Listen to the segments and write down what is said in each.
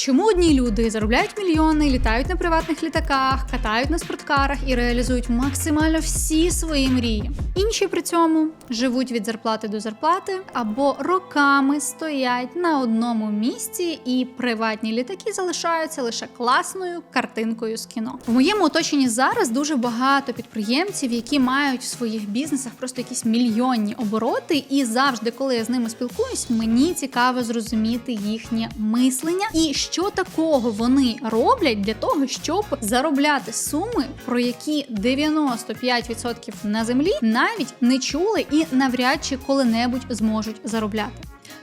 Чому одні люди заробляють мільйони, літають на приватних літаках, катають на спорткарах і реалізують максимально всі свої мрії? Інші при цьому живуть від зарплати до зарплати або роками стоять на одному місці, і приватні літаки залишаються лише класною картинкою з кіно. В моєму оточенні зараз дуже багато підприємців, які мають в своїх бізнесах просто якісь мільйонні обороти, і завжди, коли я з ними спілкуюсь, мені цікаво зрозуміти їхнє мислення і що такого вони роблять для того, щоб заробляти суми, про які 95% на землі навіть не чули і навряд чи коли-небудь зможуть заробляти.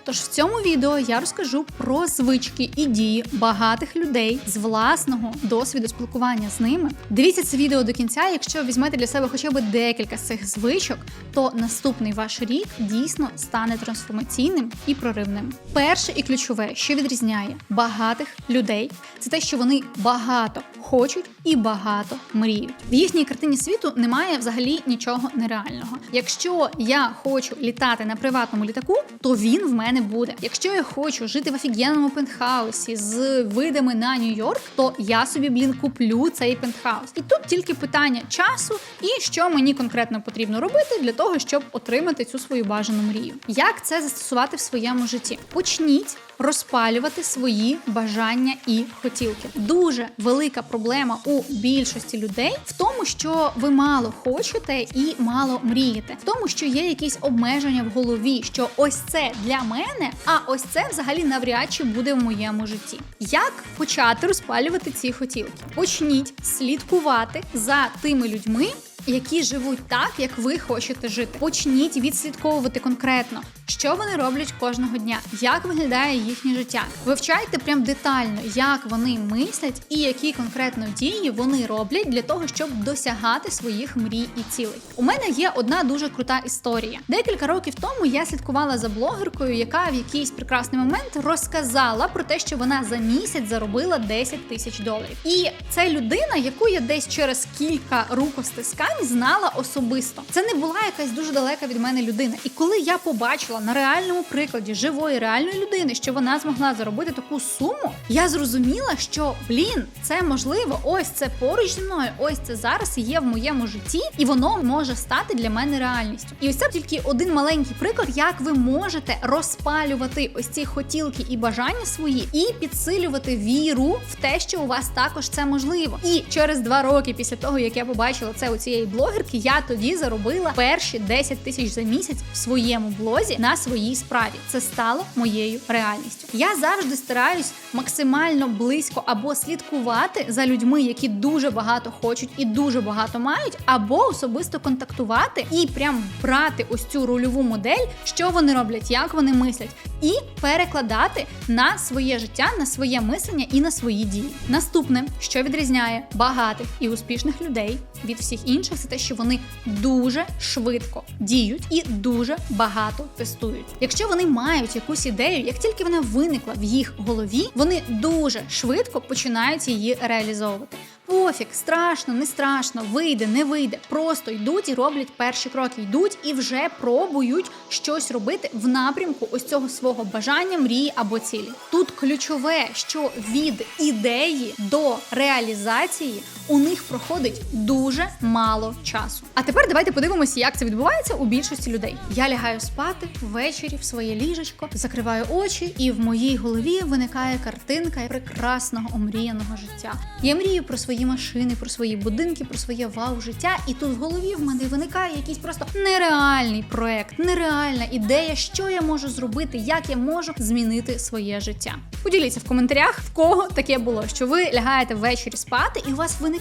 Тож в цьому відео я розкажу про звички і дії багатих людей з власного досвіду спілкування з ними. Дивіться це відео до кінця. Якщо візьмете для себе хоча б декілька з цих звичок, то наступний ваш рік дійсно стане трансформаційним і проривним. Перше і ключове, що відрізняє багатих людей, це те, що вони багато хочуть і багато мріють. В їхній картині світу немає взагалі нічого нереального. Якщо я хочу літати на приватному літаку, то він в мене буде. Якщо я хочу жити в офігенному пентхаусі з видами на Нью-Йорк, то я собі блін куплю цей пентхаус. І тут тільки питання часу і що мені конкретно потрібно робити для того, щоб отримати цю свою бажану мрію. Як це застосувати в своєму житті? Почніть розпалювати свої бажання і хотілки. Дуже велика проблема у більшості людей в тому, що ви мало хочете і мало мрієте, в тому, що є якісь обмеження в голові, що ось це для мене, а ось це взагалі навряд чи буде в моєму житті. Як почати розпалювати ці хотілки? Почніть слідкувати за тими людьми. Які живуть так, як ви хочете жити. Почніть відслідковувати конкретно, що вони роблять кожного дня, як виглядає їхнє життя. Вивчайте прям детально, як вони мислять і які конкретно дії вони роблять для того, щоб досягати своїх мрій і цілей. У мене є одна дуже крута історія. Декілька років тому я слідкувала за блогеркою, яка в якийсь прекрасний момент розказала про те, що вона за місяць заробила 10 тисяч доларів. І це людина, яку я десь через кілька рукостискань знала особисто. Це не була якась дуже далека від мене людина. І коли я побачила на реальному прикладі живої реальної людини, що вона змогла заробити таку суму, я зрозуміла, що блін, це можливо, ось це поруч зі мною, ось це зараз є в моєму житті, і воно може стати для мене реальністю. І ось це тільки один маленький приклад, як ви можете розпалювати ось ці хотілки і бажання свої, і підсилювати віру в те, що у вас також це можливо. І через два роки після того, як я побачила це у цієї блогерки, я тоді заробила перші 10 тисяч за місяць в своєму блозі на своїй справі. Це стало моєю реальністю. Я завжди стараюсь максимально близько або слідкувати за людьми, які дуже багато хочуть і дуже багато мають, або особисто контактувати і прям брати ось цю рольову модель, що вони роблять, як вони мислять, і перекладати на своє життя, на своє мислення і на свої дії. Наступне, що відрізняє багатих і успішних людей від всіх інших, це те, що вони дуже швидко діють і дуже багато тестують. Якщо вони мають якусь ідею, як тільки вона виникла в їх голові, вони дуже швидко починають її реалізовувати. Пофіг, страшно, не страшно, вийде, не вийде. Просто йдуть і роблять перші кроки, йдуть і вже пробують щось робити в напрямку ось цього свого бажання, мрії або цілі. Тут ключове, що від ідеї до реалізації у них проходить дуже мало часу. А тепер давайте подивимося, як це відбувається у більшості людей. Я лягаю спати ввечері в своє ліжечко, закриваю очі, і в моїй голові виникає картинка прекрасного омріяного життя. Я мрію про свої машини, про свої будинки, про своє вау життя. І тут в голові в мене виникає якийсь просто нереальний проект, нереальна ідея, що я можу зробити, як я можу змінити своє життя. Поділіться в коментарях, в кого таке було, що ви лягаєте ввечері спати, і у вас виникає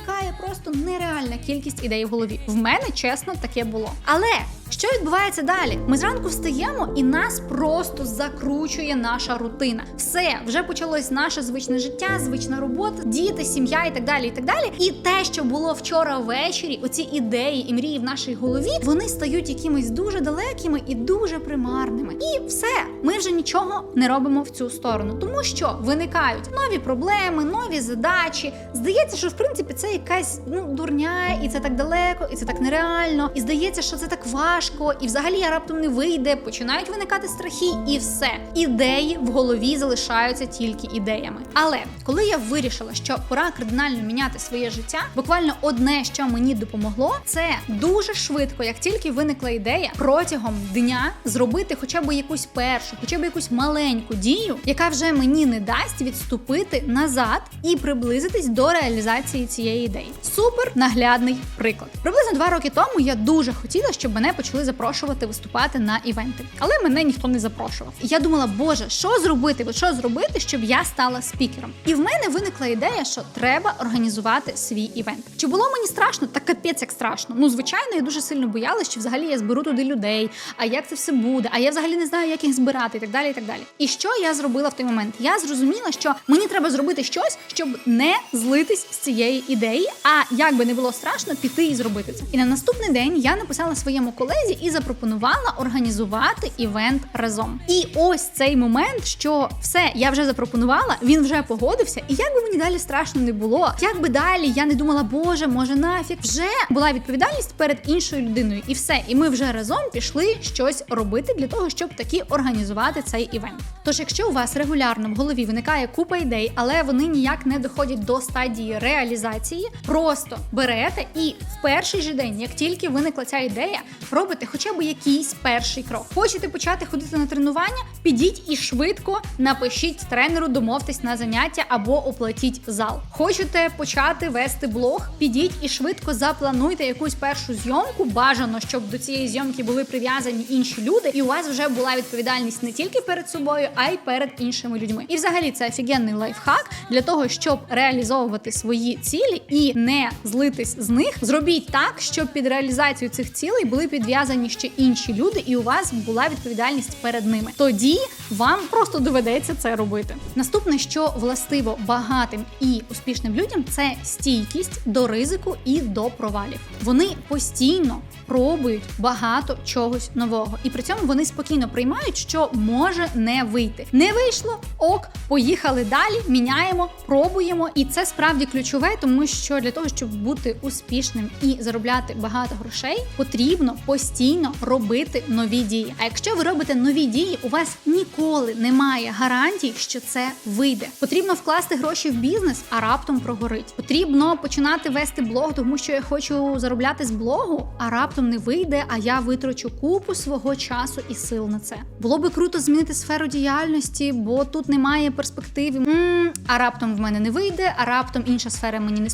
просто нереальна кількість ідей в голові. В мене чесно таке було. Але що відбувається далі? Ми зранку встаємо, і нас просто закручує наша рутина. Все вже почалось наше звичне життя, звична робота, діти, сім'я і так далі. І так далі. І те, що було вчора ввечері, оці ідеї і мрії в нашій голові, вони стають якимись дуже далекими і дуже примарними. І все, ми вже нічого не робимо в цю сторону, тому що виникають нові проблеми, нові задачі. Здається, що в принципі це якась ну дурня, і це так далеко, і це так нереально. І здається, що це так важко, і взагалі я раптом не вийде. Починають виникати страхи, і все. Ідеї в голові залишаються тільки ідеями. Але коли я вирішила, що пора кардинально міняти своє життя, буквально одне, що мені допомогло, це дуже швидко, як тільки виникла ідея, протягом дня зробити хоча б якусь першу, хоча б якусь маленьку дію, яка вже мені не дасть відступити назад і приблизитись до реалізації цієї ідеї. Супер наглядний приклад. Приблизно два роки тому я дуже хотіла, щоб мене почали запрошувати виступати на івенти, але мене ніхто не запрошував. Я думала, боже, що зробити? Що зробити, щоб я стала спікером? І в мене виникла ідея, що треба організувати свій івент. Чи було мені страшно? Та капець як страшно. Ну звичайно, я дуже сильно боялась, що взагалі я зберу туди людей. А як це все буде? А я взагалі не знаю, як їх збирати, і так далі. І так далі. І що я зробила в той момент? Я зрозуміла, що мені треба зробити щось, щоб не злитись з цієї ідеї. А як би не було страшно, піти і зробити це. І на наступний день я написала своєму колезі і запропонувала організувати івент разом. І ось цей момент, що все я вже запропонувала, він вже погодився. І як би мені далі страшно не було, як би далі я не думала, боже, може нафіг, вже була відповідальність перед іншою людиною, і все. І ми вже разом пішли щось робити для того, щоб таки організувати цей івент. Тож, якщо у вас регулярно в голові виникає купа ідей, але вони ніяк не доходять до стадії реалізації, просто берете і в перший же день, як тільки виникла ця ідея, робите хоча б якийсь перший крок. Хочете почати ходити на тренування? Підіть і швидко напишіть тренеру, домовтесь на заняття або оплатіть зал. Хочете почати вести блог? Підіть і швидко заплануйте якусь першу зйомку. Бажано, щоб до цієї зйомки були прив'язані інші люди, і у вас вже була відповідальність не тільки перед собою, а й перед іншими людьми. І взагалі це офігенний лайфхак для того, щоб реалізовувати свої цілі і не злитись з них. Зробіть так, щоб під реалізацію цих цілей були підв'язані ще інші люди, і у вас була відповідальність перед ними. Тоді вам просто доведеться це робити. Наступне, що властиво багатим і успішним людям, це стійкість до ризику і до провалів. Вони постійно пробують багато чогось нового, і при цьому вони спокійно приймають, що може не вийти. Не вийшло, ок, поїхали далі, міняємо, пробуємо. І це справді ключове, тому що для того, щоб бути успішним і заробляти багато грошей, потрібно постійно робити нові дії. А якщо ви робите нові дії, у вас ніколи немає гарантій, що це вийде. Потрібно вкласти гроші в бізнес, а раптом прогорить. Потрібно починати вести блог, тому що я хочу заробляти з блогу, а раптом не вийде. А я витрачу купу свого часу і сил на це. Було би круто змінити сферу діяльності, бо тут немає перспективи. М-м, а раптом в мене не вийде, а раптом інша сфера мені не.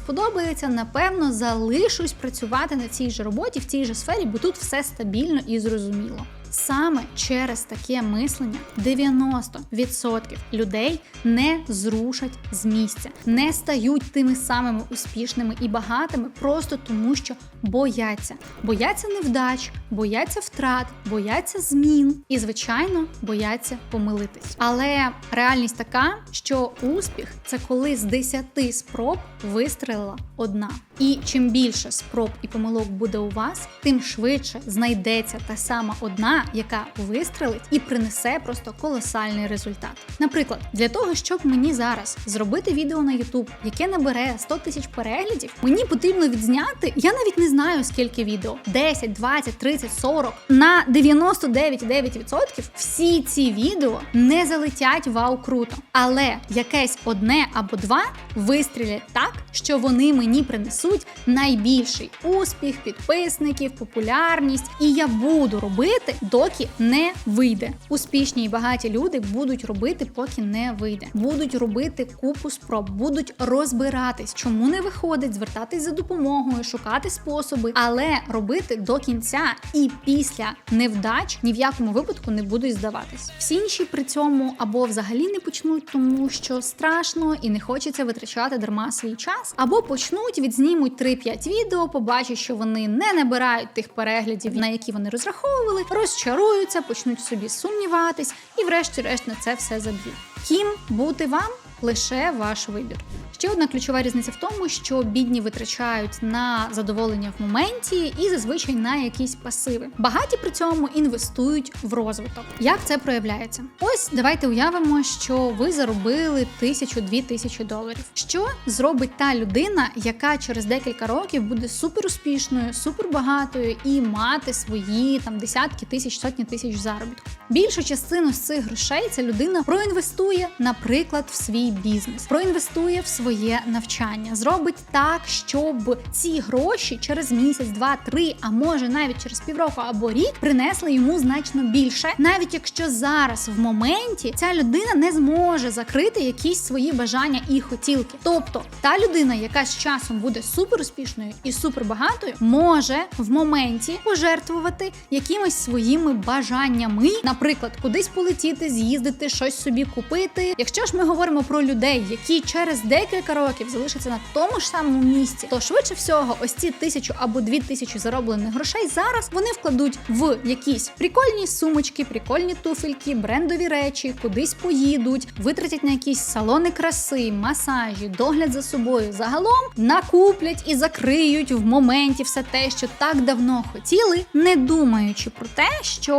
Напевно, залишусь працювати на цій же роботі, в цій же сфері, бо тут все стабільно і зрозуміло. Саме через таке мислення 90% людей не зрушать з місця, не стають тими самими успішними і багатими просто тому, що бояться. Бояться невдач, бояться втрат, бояться змін і, звичайно, бояться помилитись. Але реальність така, що успіх це коли з 10 спроб вистрелила одна. І чим більше спроб і помилок буде у вас, тим швидше знайдеться та сама одна, яка вистрелить і принесе просто колосальний результат. Наприклад, для того, щоб мені зараз зробити відео на YouTube, яке набере 100 тисяч переглядів, мені потрібно відзняти. Я навіть не знаю скільки відео: 10, 20, 30, 40. На 99,9% всі ці відео не залетять вау круто. Але якесь одне або два вистрілять так, що вони мені принесуть найбільший успіх, підписників, популярність. І я буду робити, доки не вийде. Успішні і багаті люди будуть робити, поки не вийде. Будуть робити купу спроб, будуть розбиратись, чому не виходить, звертатись за допомогою, шукати способи, але робити до кінця і після невдач ні в якому випадку не будуть здаватись. Всі інші при цьому або взагалі не почнуть, тому що страшно і не хочеться витрачати дарма свій час, або почнуть відзнімуть 3-5 відео, побачать, що вони не набирають тих переглядів, на які вони розраховували, розчаруються, почнуть собі сумніватись і, врешті-решт, на це все заб'ють. Ким бути вам лише ваш вибір. Ще одна ключова різниця в тому, що бідні витрачають на задоволення в моменті і зазвичай на якісь пасиви. Багаті при цьому інвестують в розвиток. Як це проявляється? Ось давайте уявимо, що ви заробили тисячу-дві тисячі доларів. Що зробить та людина, яка через декілька років буде супер успішною, супер багатою і мати свої там десятки тисяч, сотні тисяч заробітку? Більшу частину з цих грошей ця людина проінвестує, наприклад, в свій бізнес, проінвестує в своє навчання, зробить так, щоб ці гроші через місяць, два, три, а може навіть через півроку або рік принесли йому значно більше, навіть якщо зараз в моменті ця людина не зможе закрити якісь свої бажання і хотілки. Тобто та людина, яка з часом буде супер успішною і супер багатою, може в моменті пожертвувати якимись своїми бажаннями, наприклад, кудись полетіти, з'їздити, щось собі купити. Якщо ж ми говоримо про людей, які через декілька років залишаться на тому ж самому місці, то швидше всього, ось ці тисячу або дві тисячі зароблених грошей зараз вони вкладуть в якісь прикольні сумочки, прикольні туфельки, брендові речі, кудись поїдуть, витратять на якісь салони краси, масажі, догляд за собою. Загалом накуплять і закриють в моменті все те, що так давно хотіли, не думаючи про те, що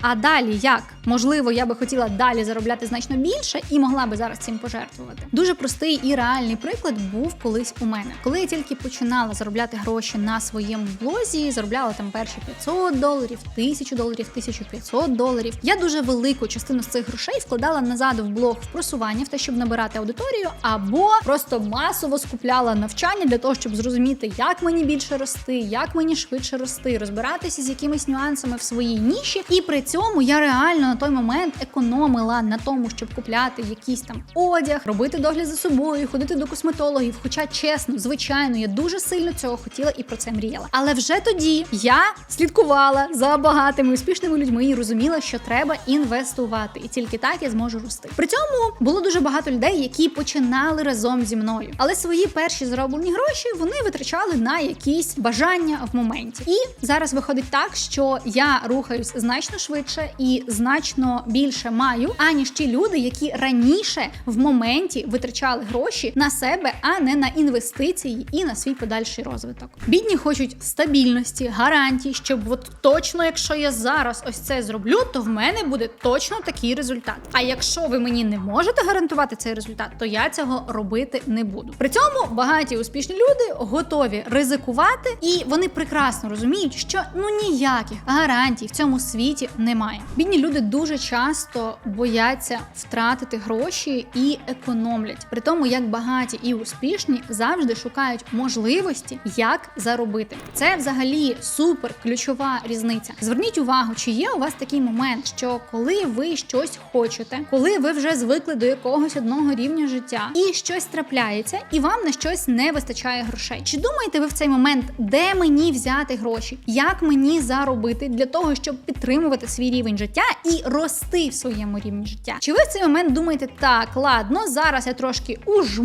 а далі як можливо я би хотіла далі заробляти значно більше і могла би зараз цим пожертвувати. Дуже простий і реальний приклад був колись у мене, коли я тільки починала заробляти гроші на своєму блозі, заробляла там перші 500 доларів, 1000 доларів, 1500 доларів. Я дуже велику частину з цих грошей вкладала назад в блог в просування, в те, щоб набирати аудиторію, або просто масово скупляла навчання для того, щоб зрозуміти, як мені більше рости, як мені швидше рости, розбиратися з якимись нюансами в своїй ніші. І при цьому я реально на той момент економила на тому, щоб купляти якийсь там одяг, робити догляд за собою, ходити до косметологів. Хоча, чесно, звичайно, я дуже сильно цього хотіла і про це мріяла. Але вже тоді я слідкувала за багатими успішними людьми і розуміла, що треба інвестувати, і тільки так я зможу рости. При цьому було дуже багато людей, які починали разом зі мною, але свої перші зароблені гроші вони витрачали на якісь бажання в моменті. І зараз виходить так, що я рухаюсь значно швидше і значно більше маю, аніж ті люди, які раніше в моменті витрачали гроші на себе, а не на інвестиції і на свій подальший розвиток. Бідні хочуть стабільності, гарантій, щоб от точно, якщо я зараз ось це зроблю, то в мене буде точно такий результат. А якщо ви мені не можете гарантувати цей результат, то я цього робити не буду. При цьому багаті успішні люди готові ризикувати, і вони прекрасно розуміють, що ну ніяких гарантій в цьому світі немає. Бідні люди дуже часто бояться втратити гроші і економлять. При тому, як багаті і успішні завжди шукають можливості, як заробити. Це взагалі супер ключова різниця. Зверніть увагу, чи є у вас такий момент, що коли ви щось хочете, коли ви вже звикли до якогось одного рівня життя, і щось трапляється, і вам на щось не вистачає грошей. Чи думаєте ви в цей момент, де мені взяти гроші? Як мені заробити для того, щоб підтримувати свій рівень життя і рости в своєму рівні життя? Чи ви в цей момент думаєте, так, ладно, зараз я трошки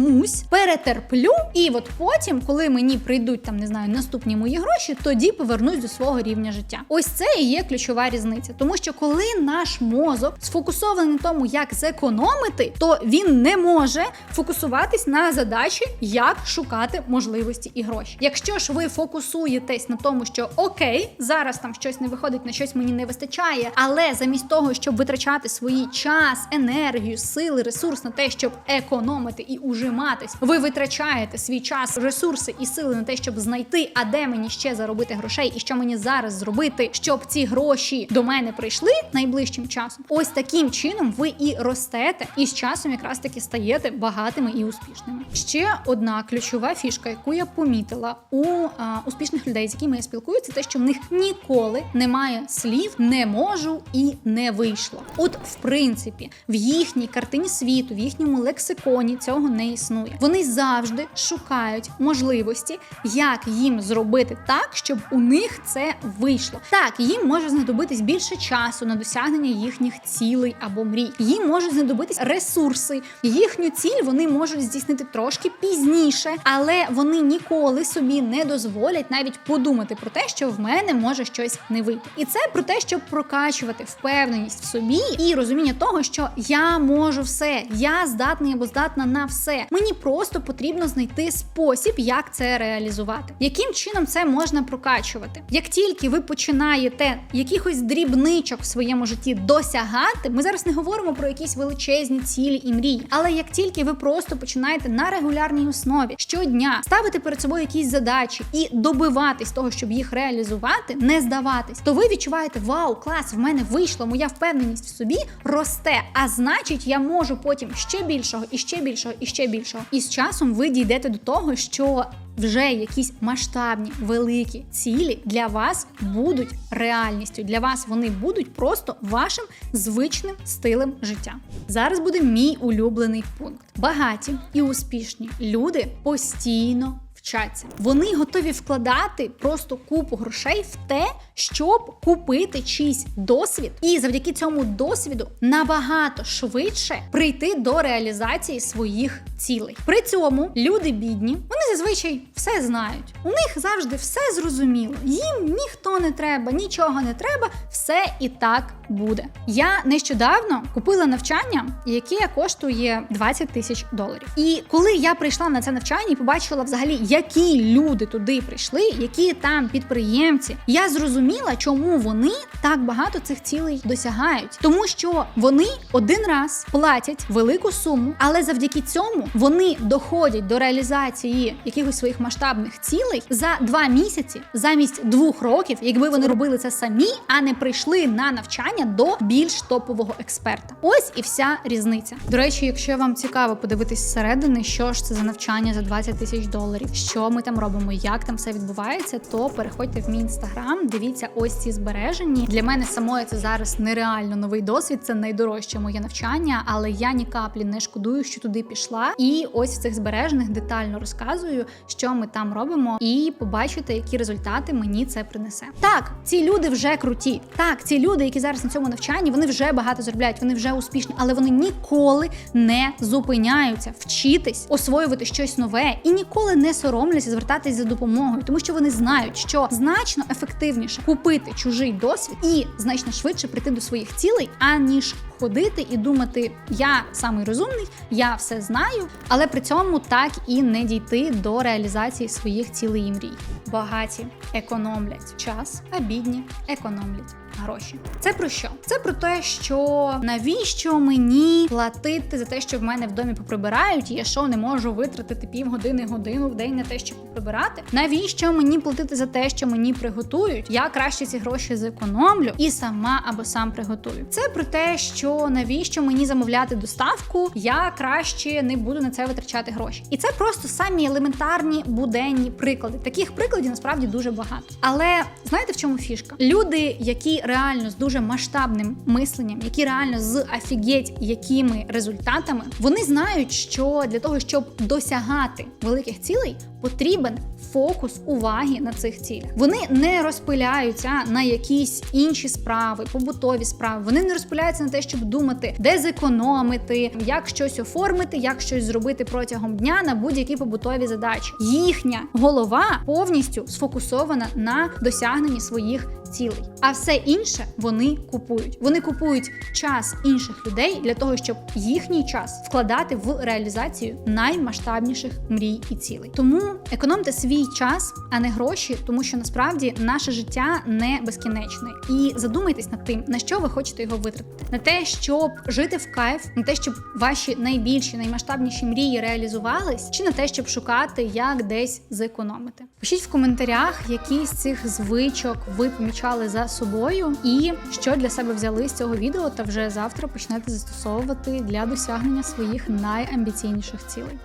ужмусь, перетерплю, і от потім, коли мені прийдуть там, не знаю, наступні мої гроші, тоді повернусь до свого рівня життя. Ось це і є ключова різниця, тому що коли наш мозок сфокусований на тому, як зекономити, то він не може фокусуватись на задачі, як шукати можливості і гроші. Якщо ж ви фокусуєтесь на тому, що окей, зараз там щось не виходить, на щось мені не вистачає, але замість того, щоб витрачати свій час, енергію, сили, ресурс на те, щоб економити і ужиматись, ви витрачаєте свій час, ресурси і сили на те, щоб знайти, а де мені ще заробити грошей, і що мені зараз зробити, щоб ці гроші до мене прийшли найближчим часом. Ось таким чином ви і ростете, і з часом якраз таки стаєте багатими і успішними. Ще одна ключова фішка, яку я помітила у а, успішних людей, з якими я спілкуюся, те, що в них ніколи немає слів не можу і не вийшло. От, в принципі, в їхній картині світу, в їхньому лексиконі цього не існує. Вони завжди шукають можливості, як їм зробити так, щоб у них це вийшло. Так, їм може знадобитись більше часу на досягнення їхніх цілей або мрій. Їм можуть знадобитись ресурси. Їхню ціль вони можуть здійснити трошки пізніше, але вони ніколи собі не дозволять навіть подумати про те, що в мене може щось не вийти. І це про те, щоб прокачувати впевненість в собі і розуміння того, що я можу все, я здатний або здатна на все. Мені просто потрібно знайти спосіб, як це реалізувати. Яким чином це можна прокачувати? Як тільки ви починаєте якихось дрібничок в своєму житті досягати, ми зараз не говоримо про якісь величезні цілі і мрії, але як тільки ви просто починаєте на регулярній основі щодня ставити перед собою якісь задачі і добиватись того, щоб їх реалізувати, не здаватись, то ви відчуваєте вау, клас, в мене вийшло, моя впевненість в собі росте. А значить, я можу потім ще більшого, і ще більшого, і ще більшого. І з часом ви дійдете до того, що вже якісь масштабні великі цілі для вас будуть реальністю. Для вас вони будуть просто вашим звичним стилем життя. Зараз буде мій улюблений пункт. Багаті і успішні люди постійно вчаться. Вони готові вкладати просто купу грошей в те, щоб купити чийсь досвід, і завдяки цьому досвіду набагато швидше прийти до реалізації своїх цілей. При цьому люди бідні, вони зазвичай все знають. У них завжди все зрозуміло. Їм ніхто не треба, нічого не треба, все і так буде. Я нещодавно купила навчання, яке коштує 20 тисяч доларів. І коли я прийшла на це навчання і побачила взагалі, які люди туди прийшли, які там підприємці, я зрозуміла, чому вони так багато цих цілей досягають, тому що вони один раз платять велику суму, але завдяки цьому вони доходять до реалізації якихось своїх масштабних цілей за два місяці замість двох років, якби вони робили це самі, а не прийшли на навчання до більш топового експерта. Ось і вся різниця. До речі, якщо вам цікаво подивитись зсередини, що ж це за навчання за 20 тисяч доларів, що ми там робимо, як там все відбувається, то переходьте в мій інстаграм, дивіться ось ці збережені. Для мене самої це зараз нереально новий досвід. Це найдорожче моє навчання, але я ні каплі не шкодую, що туди пішла. І ось в цих збережених детально розказую, що ми там робимо, і побачите, які результати мені це принесе. Так, ці люди вже круті. Так, ці люди, які зараз на цьому навчанні, вони вже багато заробляють, вони вже успішні, але вони ніколи не зупиняються вчитись, освоювати щось нове і ніколи не соромляться звертатись за допомогою, тому що вони знають, що значно ефективніше купити чужий досвід і значно швидше прийти до своїх цілей, аніж ходити і думати, я самий розумний, я все знаю, але при цьому так і не дійти до реалізації своїх цілей і мрій. Багаті економлять час, а бідні економлять. Гроші, це про що? Це про те, що навіщо мені платити за те, що в мене в домі поприбирають, я що не можу витратити півгодини годину в день на те, щоб поприбирати? Навіщо мені платити за те, що мені приготують? Я краще ці гроші зекономлю і сама або сам приготую. Це про те, що навіщо мені замовляти доставку, я краще не буду на це витрачати гроші. І це просто самі елементарні буденні приклади. Таких прикладів насправді дуже багато. Але знаєте в чому фішка? Люди, які реально з дуже масштабним мисленням, які реально з офігеть якими результатами, вони знають, що для того, щоб досягати великих цілей, потрібен фокус уваги на цих цілях. Вони не розпиляються на якісь інші справи, побутові справи. Вони не розпиляються на те, щоб думати, де зекономити, як щось оформити, як щось зробити протягом дня на будь-які побутові задачі. Їхня голова повністю сфокусована на досягненні своїх цілей. А все інше вони купують. Вони купують час інших людей для того, щоб їхній час вкладати в реалізацію наймасштабніших мрій і цілей. Тому економте свій час, а не гроші, тому що насправді наше життя не безкінечне. І задумайтесь над тим, на що ви хочете його витратити, на те, щоб жити в кайф, на те, щоб ваші найбільші, наймасштабніші мрії реалізувались, чи на те, щоб шукати, як десь зекономити. Пишіть в коментарях, які з цих звичок ви помічали за собою, і що для себе взяли з цього відео, та вже завтра почнете застосовувати для досягнення своїх найамбіційніших цілей.